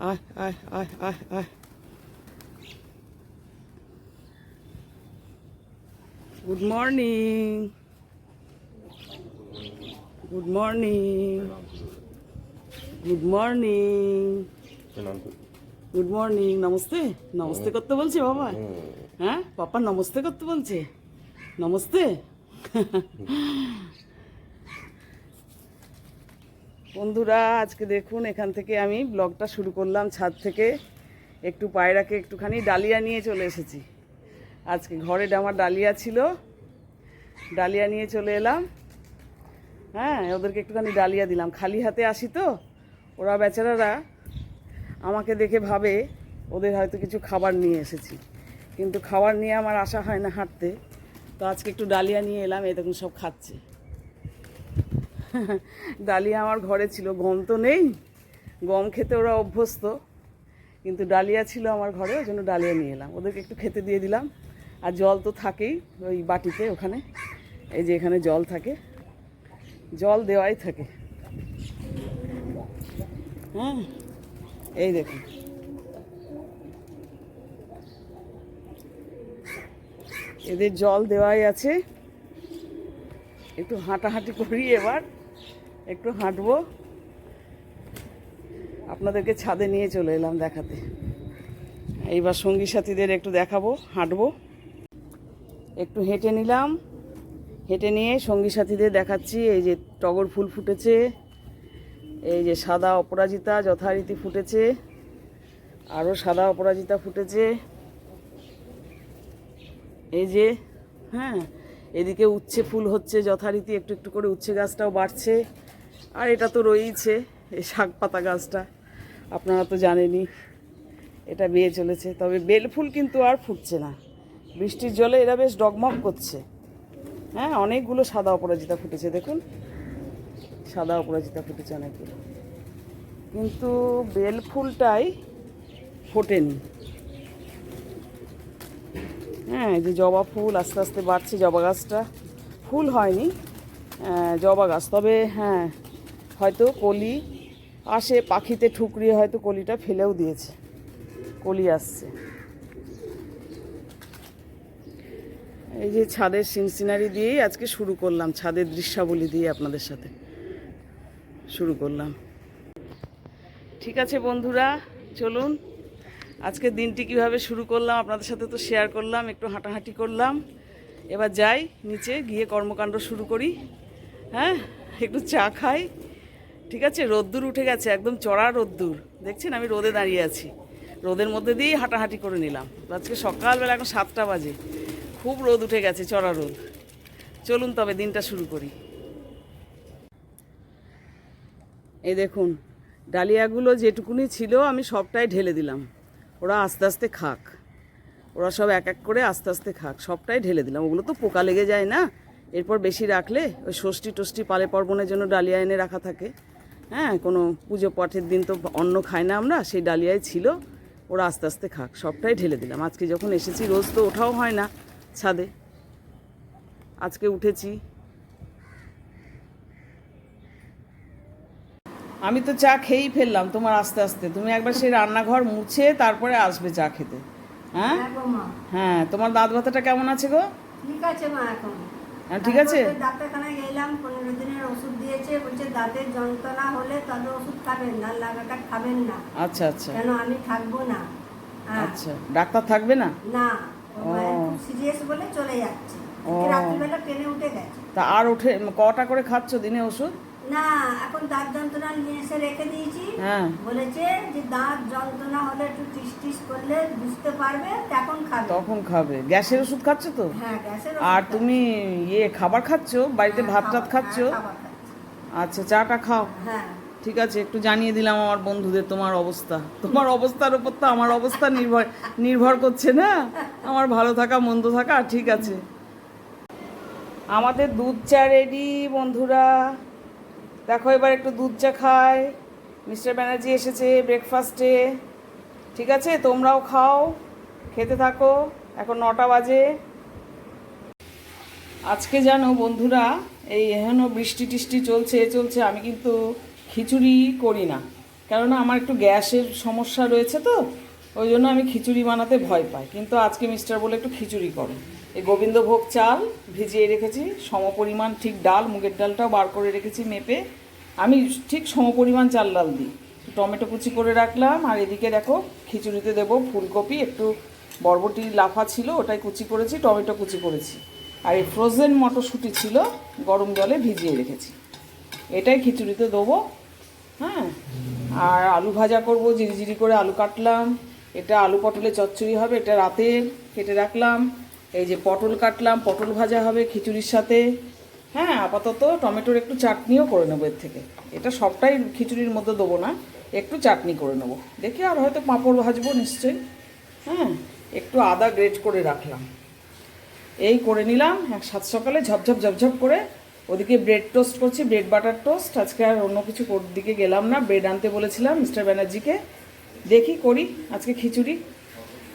আয় আয় আয় আয় আয়। Good morning good morning good morning good morning namaste নমস্তে করতে বলছে বাবা হ্যাঁ পাপা নমস্তে করতে বলছে নমস্তে বন্ধুরা, আজকে দেখুন, এখান থেকে আমি ব্লগটা শুরু করলাম ছাদ থেকে। একটু পায়রাকে একটুখানি ডালিয়া নিয়ে চলে এসেছি। আজকে ঘরে আমার ডালিয়া ছিল। ডালিয়া নিয়ে চলে এলাম। হ্যাঁ ওদেরকে একটুখানি ডালিয়া দিলাম। খালি হাতে আসি তো? ওরা বেচারারা আমাকে দেখে ভাবে, ওদের হয়তো কিছু খাবার নিয়ে এসেছি। কিন্তু খাবার নিয়ে আমার আশা হয় না হাঁটতে। তো আজকে একটু ডালিয়া নিয়ে এলাম দেখুন সব খাচ্ছে। ডালিয়া আমার ঘরে ছিল, গম তো নেই, গম খেতে ওরা অভ্যস্ত, কিন্তু ডালিয়া ছিল আমার ঘরে, ওই জন্য ডালিয়া নিয়ে এলাম। ওদেরকে একটু খেতে দিয়ে দিলাম, আর জল তো থাকেই ওই বাটিতে ওখানে, এই যে এখানে জল থাকে, জল দেওয়াই থাকে। হ্যাঁ এই দেখুন। এদের জল দেওয়াই আছে, একটু হাঁটাহাঁটি করি এবার। একটু হাঁটবো। আপনাদেরকে ছাদে নিয়ে চলে এলাম দেখাতে। এইবার সঙ্গী সাথীদের একটু দেখাবো, হাঁটবো। একটু হেঁটে নিলাম। হেঁটে নিয়ে সঙ্গী সাথীদের দেখাচ্ছি, এই যে টগর ফুল ফুটেছে, এই যে সাদা অপরাজিতা যথারীতি ফুটেছে আরও সাদা অপরাজিতা ফুটেছে। এই যে হ্যাঁ এদিকে উচ্ছে ফুল হচ্ছে, যথারীতি একটু একটু করে উচ্ছে গাছটাও বাড়ছে। আর এটা তো রয়েইছে, এই শাক পাতা গাছটা। আপনারা তো জানেনই, এটা বেয়ে চলেছে। তবে বেল ফুল কিন্তু আর ফুটছে না। বৃষ্টির জলে এরা বেশ ডগমগ করছে। হ্যাঁ অনেকগুলো সাদা অপরাজিতা ফুটেছে, দেখুন। সাদা অপরাজিতা ফুটেছে অনেকগুলো। কিন্তু বেল ফুলটাই ফোটেনি। হ্যাঁ যে জবা ফুল আস্তে আস্তে বাড়ছে, জবা গাছটা। ফুল হয়নি জবা গাছ। তবে হ্যাঁ হয়তো কলি আসে, পাখিতে ঠুকরিয়ে হয়তো কলিটা ফেলেও দিয়েছে। কলি আসছে। এই যে ছাদের সিন সিনারি দিয়েই আজকে শুরু করলাম, ছাদের দৃশ্যাবলী দিয়ে আপনাদের সাথে শুরু করলাম। ঠিক আছে বন্ধুরা, চলুন। আজকে দিনটি কীভাবে শুরু করলাম আপনাদের সাথে তো শেয়ার করলাম, একটু হাঁটাহাঁটি করলাম। এবার যাই, নিচে গিয়ে কর্মকাণ্ড শুরু করি। হ্যাঁ একটু চা খাই। ঠিক আছে? রোদ্দুর উঠে গেছে, একদম চড়া রোদ্দুর। দেখছেন? আমি রোদে দাঁড়িয়ে আছি। রোদের মধ্যে দিয়েই হাঁটাহাঁটি করে নিলাম। আজকে সকালবেলা এখন সাতটা বাজে। খুব রোদ উঠে গেছে, চড়া রোদ। চলুন তবে দিনটা শুরু করি। এই দেখুন, ডালিয়াগুলো যেটুকুনি ছিল, আমি সবটাই ঢেলে দিলাম। ওরা আস্তে আস্তে খাক। ওরা সব এক এক করে আস্তে আস্তে খাক, সবটাই ঢেলে দিলাম। ওগুলো তো পোকা লেগে যায় না? এরপর বেশি রাখলে ওই ষষ্ঠী টষ্ঠী পালে পার্বণের জন্য ডালিয়া এনে রাখা থাকে। হ্যাঁ কোনো পুজো পাঠের দিন তো অন্ন খাই না আমরা সেই ডালিয়ায় ছিল। ওরা আস্তে আস্তে খাক সবটাই ঢেলে দিলাম। আজকে যখন এসেছি রোজ তো ওঠাও হয় না ছাদে। আজকে উঠেছি। আমি তো চা খেয়েই ফেললাম তোমার আস্তে আস্তে। তুমি একবার সেই রান্নাঘর মুছে তারপরে আসবে চা খেতে। হ্যাঁ? হ্যাঁ হ্যাঁ তোমার দাঁত ব্যথাটা কেমন আছে গো? ঠিক আছে মা এখন। ঠিক আছে? ডাক্তারখানায় গেলাম পনেরো দিনের ওষুধ দিয়েছে বলছে দাঁতের যন্ত্রণা হলে তবে ওষুধ খাবেন না লাগাটা খাবেন না। আচ্ছা আচ্ছা। কেন আমি থাকব না। হ্যাঁ, আচ্ছা ডাক্তার থাকবে না? না সিরিয়াস বলে চলে যাচ্ছে। রাত্রিবেলা পেনে উঠে গেছে। তা আর উঠে কটা করে খাচ্ছ দিনে ওষুধ? না এখন দাঁত যন্ত্রণা নিয়ে এসে রেখে দিয়েছি। হ্যাঁ। বলেছে যে দাঁত যন্ত্রণা হলে একটু টিস করলে বুঝতে পারবে তখন খাবে। তখন খাবে। গ্যাসের ওষুধ খাচ্ছ তো? হ্যাঁ গ্যাসের আর তুমি ইয়ে খাবার খাচ্ছ? বাড়িতে হ্যাঁ, ভাত টাত খাচ্ছ? হ্যাঁ, আচ্ছা চাটা খাও। হ্যাঁ। ঠিক আছে একটু জানিয়ে দিলাম আমার বন্ধুদের তোমার অবস্থা। তোমার অবস্থার উপর তো আমার অবস্থা নির্ভর নির্ভর করছে না? আমার ভালো থাকা মন্দ থাকা ঠিক আছে। আমাদের দুধ চা রেডি বন্ধুরা। দেখো, এবার একটু দুধ চা খায় মিস্টার ব্যানার্জি এসেছে ব্রেকফাস্টে ঠিক আছে? তোমরাও খাও, খেতে থাকো। এখন নটা বাজে। আজকে জানো বন্ধুরা, এই এখনও বৃষ্টি টিষ্টি চলছে চলছে। আমি কিন্তু খিচুড়ি করি না। কেননা আমার একটু গ্যাসের সমস্যা রয়েছে তো। ওই জন্য আমি খিচুড়ি বানাতে ভয় পাই। কিন্তু আজকে মিস্টার বলে একটু খিচুড়ি করো। এই গোবিন্দভোগ চাল ভিজিয়ে রেখেছি, সমপরিমাণ ঠিক ডাল, মুগের ডালটাও বার করে রেখেছি মেপে। আমি ঠিক সমপরিমাণ চাল ডাল দিই। টমেটো কুচি করে রাখলাম, আর এদিকে দেখো খিচুড়িতে দেবো ফুলকপি, একটু বরবটি লাফা ছিল, ওটাই কুচি করেছি, টমেটো কুচি করেছি। আর এই ফ্রোজেন মটরশুঁটি ছিল, গরম জলে ভিজিয়ে রেখেছি। এটাই খিচুড়িতে দেবো হ্যাঁ? আর আলু ভাজা করব জিরি করে আলু কাটলাম। এটা আলু পটলের চচ্চড়ি হবে, এটা রাতে কেটে রাখলাম। এই যে পটল কাটলাম, পটল ভাজা হবে খিচুড়ির সাথে। হ্যাঁ আপাতত টমেটোর একটু চাটনিও করে নেব এর থেকে। এটা সবটাই খিচুড়ির মধ্যে দেবো না, একটু চাটনি করে নেব। দেখি আর হয়তো পাঁপড় ভাজবো নিশ্চয়ই। হ্যাঁ একটু আদা গ্রেট করে রাখলাম। এই করে নিলাম এক সাত সকালে ঝপঝপ ঝপঝপ করে ওদিকে ব্রেড টোস্ট করছি, ব্রেড বাটার টোস্ট। আজকে আর অন্য কিছু দিকে গেলাম না, ব্রেড আনতে বলেছিলাম মিস্টার ব্যানার্জিকে। দেখি, করি, আজকে খিচুড়ি।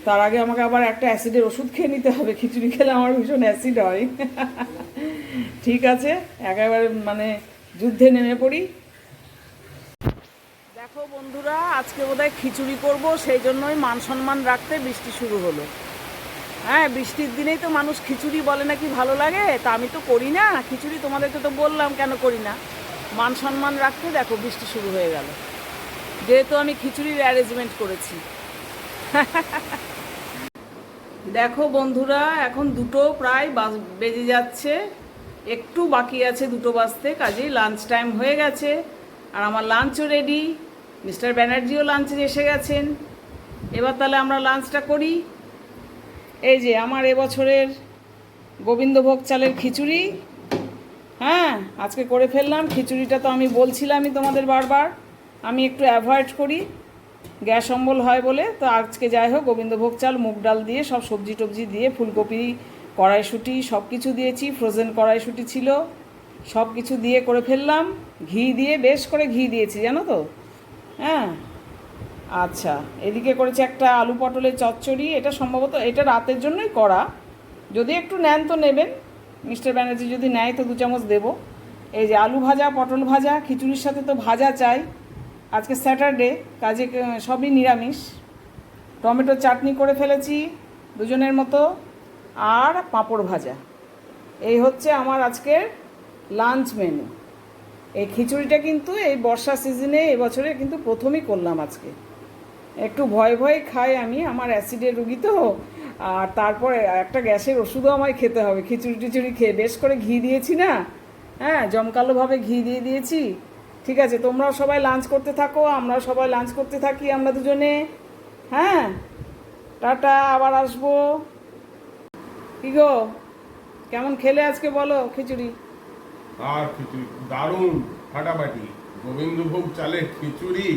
তার আগে আমাকে আবার একটা অ্যাসিডের ওষুধ খেয়ে নিতে হবে। খিচুড়ি খেলে আমার ভীষণ অ্যাসিড হয়। ঠিক আছে, একেবারে মানে যুদ্ধে নেমে পড়ি। দেখো বন্ধুরা, আজকে বোধহয় খিচুড়ি করব, সেই জন্যই মান সম্মান রাখতে বৃষ্টি শুরু হলো। হ্যাঁ বৃষ্টির দিনেই তো মানুষ খিচুড়ি বলে নাকি ভালো লাগে? তা আমি তো করি না। খিচুড়ি তোমাদেরকে তো বললাম, কেন করি না? মান সম্মান রাখতে দেখো বৃষ্টি শুরু হয়ে গেল। যেহেতু আমি খিচুড়ির অ্যারেঞ্জমেন্ট করেছি। দেখো বন্ধুরা, এখন দুটো প্রায় বাজ- যাচ্ছে। একটু বাকি আছে দুটো বাজতে, কাজেই লাঞ্চ টাইম হয়ে গেছে। আর আমার লাঞ্চও রেডি মিস্টার ব্যানার্জিও লাঞ্চে এসে গেছেন। এবার তাহলে আমরা লাঞ্চটা করি। এই যে আমার এবছরের গোবিন্দভোগ চালের খিচুড়ি। হ্যাঁ আজকে করে ফেললাম। খিচুড়িটা তো আমি বলছিলামই তোমাদের বারবার। আমি একটু অ্যাভয়েড করি। গ্যাস অম্বল হয় বলে। তো আজকে যাই হোক, গোবিন্দভোগ চাল, মুগ ডাল দিয়ে সব সবজি টবজি দিয়ে ফুলকপি, কড়াইশুঁটি সব কিছু দিয়েছি। ফ্রোজেন কড়াইশুঁটি ছিল। সব কিছু দিয়ে করে ফেললাম। ঘি দিয়ে বেশ করে ঘি দিয়েছি, জানো তো? হ্যাঁ? আচ্ছা এদিকে করেছে একটা আলু পটলের চচ্চড়ি। এটা সম্ভবত এটা রাতের জন্যই করা। যদি একটু নেন তো নেবেন। মিস্টার ব্যানার্জি যদি নেয় তো দু চামচ দেবো। এই যে আলু ভাজা, পটল ভাজা, খিচুড়ির সাথে তো ভাজা চাই। আজকে স্যাটারডে, কাজে সবই নিরামিষ। টমেটো চাটনি করে ফেলেছি দুজনের মতো, আর পাঁপড় ভাজা। এই হচ্ছে আমার আজকের লাঞ্চ মেনু। এই খিচুড়িটা কিন্তু এই বর্ষা সিজনে এবছরে কিন্তু প্রথমই করলাম আজকে। একটু ভয় ভয় খাই আমি, আমার অ্যাসিডের রুগী তো, আর তারপরে একটা গ্যাসের ওষুধও আমায় খেতে হবে। খিচুড়ি টিচুড়ি খেয়ে, বেশ করে ঘি দিয়েছি না? হ্যাঁ জমকালোভাবে ঘি দিয়ে দিয়েছি। ঠিক আছে তোমরাও সবাই লাঞ্চ করতে থাকো আমরা সবাই লাঞ্চ করতে থাকি আমরা দুজনে। হ্যাঁ? টাটা আবার আসব। কি গো কেমন খেলে আজকে বলো খিচুড়ি? আর খিচুড়ি দারুণ ফাটাফাটি। গোবিন্দভোগ চালের খিচুড়ি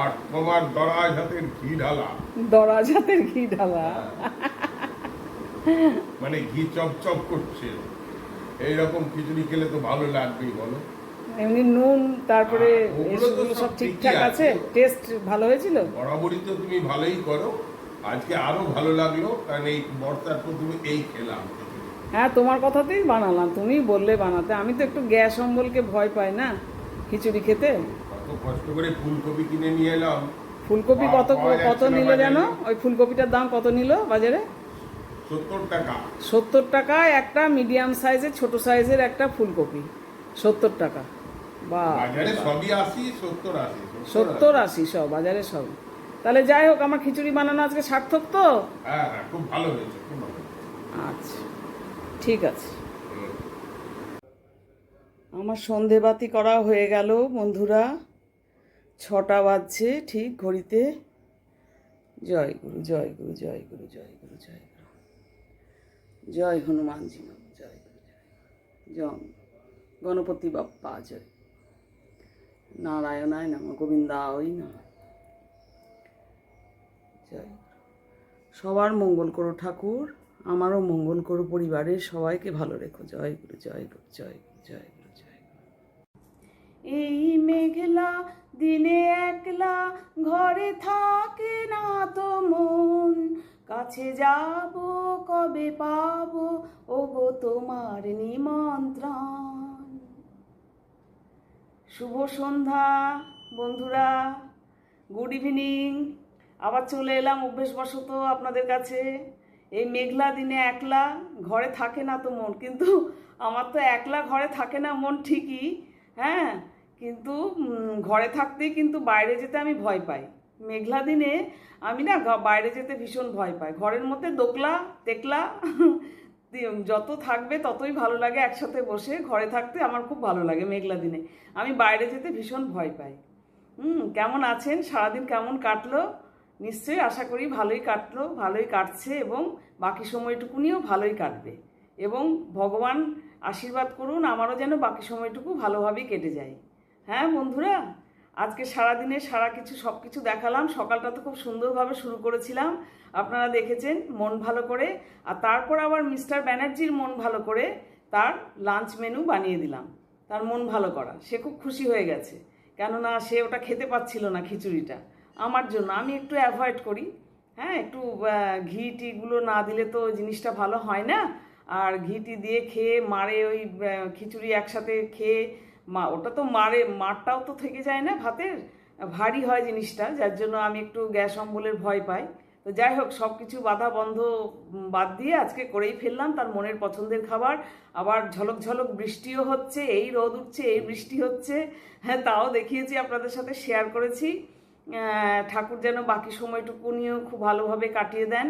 আর তোমার দরাজ হাতের ঘি ঢালা। দরাজ হাতের ঘি ঢালা। মানে ঘি চপচপ করছে। এইরকম খিচুড়ি খেলে তো ভালো লাগবেই বলো। এমনি নুন তারপরে হ্যাঁ, তো এসবগুলো সব ঠিকঠাক আছে। টেস্ট ভালো হয়েছিল? বরাবরই তো তুমি ভালোই করো। আজকে আরও ভালো লাগল কারণ এই বর্ষার প্রথমে এই খেলাম। হ্যাঁ তোমার কথাতেই বানালাম। তুমি বললে বানাতে। আমি তো একটু গ্যাস অম্বলকে ভয় পাই না খিচুড়ি খেতে? কত কষ্ট করে ফুলকপি কিনে নিয়ে এলাম। ফুলকপি কত কত নিল। জানো? ওই ফুলকপিটার দাম কত নিল বাজারে? সত্তর টাকা। সত্তর টাকায় একটা মিডিয়াম সাইজের ছোট সাইজের একটা ফুলকপি। সত্তর টাকা। বা সত্তর আশি সব বাজারে সব। তাহলে যাই হোক আমার খিচুড়ি বানানো আজকে সার্থক তো? হ্যাঁ হ্যাঁ খুব ভালো হয়েছে। আচ্ছা ঠিক আছে। আমার সন্ধেবাতি করা হয়ে গেল বন্ধুরা। ছটা বাজছে ঠিক ঘড়িতে। জয় গুরু জয় গুরু জয় গুরু জয় গুরু জয় গুরু। জয় হনুমানজি জয় গুরু জয় জয়। গণপতি বাপ্পা জয় নারায়ণায় নম গোবিন্দাওই নম। জয়। সবার মঙ্গল করো ঠাকুর, আমারও মঙ্গল করো পরিবারের সবাইকে ভালো রেখো। জয় গুরু জয় গুরু জয় গুরু জয় গুরু, জয় এই মেঘলা দিনে একলা ঘরে থাকে না তো মন। কাছে যাব, কবে পাবো? ও গো তোমার নিমন্ত্রণ। শুভ সন্ধ্যা, বন্ধুরা। গুড ইভিনিং আবার চলে এলাম অভ্যেসবশত আপনাদের কাছে। এই মেঘলা দিনে একলা ঘরে থাকে না তো মন, কিন্তু আমার তো একলা ঘরে থাকে না মন ঠিকই হ্যাঁ? কিন্তু ঘরে থাকতেই কিন্তু বাইরে যেতে আমি ভয় পাই। মেঘলা দিনে আমি না বাইরে যেতে ভীষণ ভয় পাই। ঘরের মধ্যে দোকলা, তেকলা যত থাকবে ততই ভালো লাগে একসাথে বসে ঘরে থাকতে আমার খুব ভালো লাগে মেঘলা দিনে। আমি বাইরে যেতে ভীষণ ভয় পাই। হুম, কেমন আছেন? সারাদিন কেমন কাটলো? নিশ্চয়ই আশা করি ভালোই কাটলো, ভালোই কাটছে এবং বাকি সময়টুকুনিও ভালোই কাটবে। এবং ভগবান আশীর্বাদ করুন, আমারও যেন বাকি সময়টুকু ভালোভাবেই কেটে যায়। হ্যাঁ বন্ধুরা? আজকে সারাদিনে সারা কিছু সব কিছু দেখালাম। সকালটা তো খুব সুন্দরভাবে শুরু করেছিলাম। আপনারা দেখেছেন, মন ভালো করে। আর তারপর আবার মিস্টার ব্যানার্জির মন ভালো করে তার লাঞ্চ মেনু বানিয়ে দিলাম। তার মন ভালো করা। সে খুব খুশি হয়ে গেছে। কেননা সে ওটা খেতে পাচ্ছিল না খিচুড়িটা। আমার জন্য। আমি একটু অ্যাভয়েড করি। হ্যাঁ একটু ঘি টিগুলো না দিলে তো জিনিসটা ভালো হয় না। আর ঘি টি দিয়ে খেয়ে, মারে ওই খিচুড়ি একসাথে খেয়ে মা, ওটা তো মারে, মারটাও তো থেকে যায় না ভাতের? ভারী হয় জিনিসটা, যার জন্য আমি একটু গ্যাস অম্বলের ভয় পাই। তো যাই হোক সব কিছু বাধা বন্ধ বাদ দিয়ে আজকে করেই ফেললাম তার মনের পছন্দের খাবার। আবার ঝলক ঝলক বৃষ্টিও হচ্ছে, এই রোদ উঠছে, এই বৃষ্টি হচ্ছে। হ্যাঁ তাও দেখিয়েছি, আপনাদের সাথে শেয়ার করেছি। ঠাকুর যেন বাকি সময়টুকু নিয়েও খুব ভালোভাবে কাটিয়ে দেন।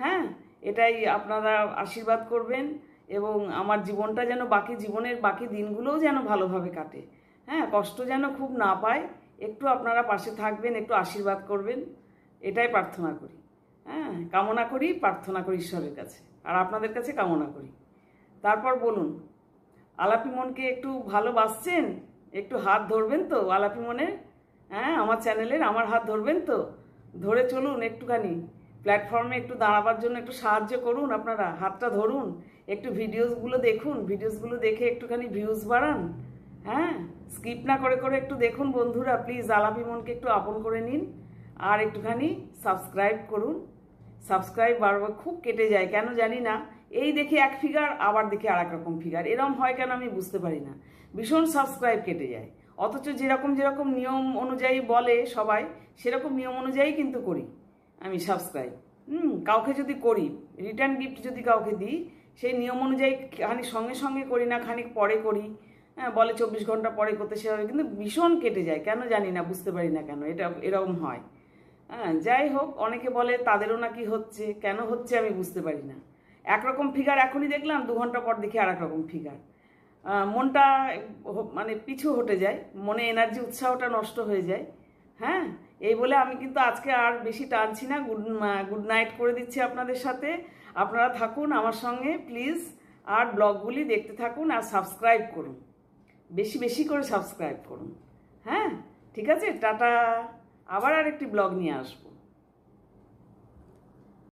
হ্যাঁ এটাই আপনারা আশীর্বাদ করবেন। এবং আমার জীবনটা যেন বাকি জীবনের বাকি দিনগুলোও যেন ভালোভাবে কাটে। হ্যাঁ কষ্ট যেন খুব না পায়। একটু আপনারা পাশে থাকবেন, একটু আশীর্বাদ করবেন। এটাই প্রার্থনা করি। হ্যাঁ কামনা করি, প্রার্থনা করি ঈশ্বরের কাছে। আর আপনাদের কাছে কামনা করি। তারপর বলুন, আলাপি মনকে একটু ভালোবাসছেন? একটু হাত ধরবেন তো আলাপি মনের? হ্যাঁ আমার চ্যানেলের আমার হাত ধরবেন তো? ধরে চলুন একটুখানি। প্ল্যাটফর্মে একটু দাঁড়াবার জন্য একটু সাহায্য করুন, আপনারা হাতটা ধরুন, একটু ভিডিওসগুলো দেখুন, ভিডিওসগুলো দেখে একটুখানি ভিউজ বাড়ান হ্যাঁ? স্কিপ না করে করে একটু দেখুন বন্ধুরা, প্লিজ আলাপি মনকে একটু আপন করে নিন, আর একটুখানি সাবস্ক্রাইব করুন। সাবস্ক্রাইব বারবার খুব কেটে যায়, কেন জানি না, এই দেখি এক ফিগার আবার দেখি আর রকম ফিগার এরম হয় কেন আমি বুঝতে পারি না। ভীষণ সাবস্ক্রাইব কেটে যায়, অথচ যেরকম যেরকম নিয়ম অনুযায়ী বলে সবাই, সেরকম নিয়ম অনুযায়ী কিন্তু করি। আমি সাবস্ক্রাইব। হুম, কাউকে যদি করি রিটার্ন গিফট যদি কাউকে দিই, সেই নিয়ম অনুযায়ী খানিক সঙ্গে সঙ্গে করি না, খানিক পরে করি। হ্যাঁ বলে চব্বিশ ঘণ্টা পরে করতে সেভাবে, কিন্তু ভীষণ কেটে যায়। কেন জানি না, বুঝতে পারি না কেন, এটা এরকম হয়। হ্যাঁ যাই হোক, অনেকে বলে তাদেরও নাকি হচ্ছে, কেন হচ্ছে আমি বুঝতে পারি না। একরকম ফিগার এখনই দেখলাম, দু ঘণ্টা পর দেখি আর রকম ফিগার মনটা মানে পিছু হটে যায়, মনে এনার্জি উৎসাহটা নষ্ট হয়ে যায়। হ্যাঁ এই বলে আমি কিন্তু আজকে আর বেশি টানছি না। গুড গুড নাইট করে দিচ্ছি আপনাদের সাথে। আপনারা থাকুন আমার সঙ্গে, প্লিজ। আর ব্লগগুলি দেখতে থাকুন আর সাবস্ক্রাইব করুন। বেশি বেশি করে সাবস্ক্রাইব করুন। হ্যাঁ ঠিক আছে? টাটা। আবার আর একটি ব্লগ নিয়ে আসব।